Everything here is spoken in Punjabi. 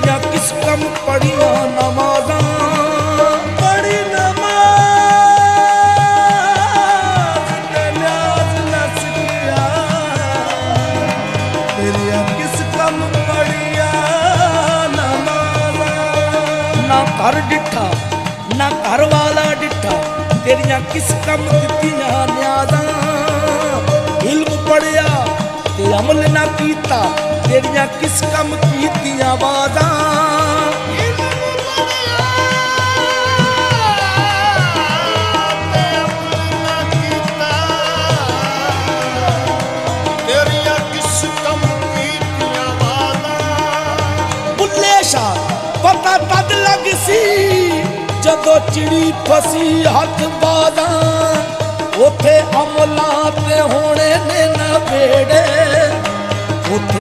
ਕੰਮ ਪੜੀਆਂ ਨਮਾਜ਼ਾਂ ਪੜੀ ਨਮਾਜ਼ ਤੇ ਨਿਆਜ਼ ਨਾ ਸਿੱਖਿਆ ਤੇਰੀਆਂ ਕਿਸ ਕੰਮ ਪੜੀਆਂ ਨਮਾਜ਼ਾਂ ਨਾ ਘਰ ਡਿੱਠਾ ਨਾ ਘਰ ਵਾਲਾ ਡਿੱਠਾ ਤੇਰੀਆਂ ਕਿਸ ਕੰਮ ਦਿੱਤੀਆਂ ਨਿਆਜ਼ਾਂ। ਇਲਮ ਪੜਿਆ ਤੇ ਅਮਲ ਨਾ ਕੀਤਾ ਤੇਰੀਆਂ ਕਿਸ ਕੰਮ ਕੀਤੀਆਂ ਬਾਜ਼ਾਂ ਪਤਾ ਲੱਗ ਸੀ। ਜਦੋਂ ਚਿੜੀ ਫਸੀ ਹੱਥ ਬਾਦਾਂ ਉਥੇ ਅਮਲਾਂ ਤੇ ਹੋਣੇ ਨੇ ਨਾ ਬੇੜੇ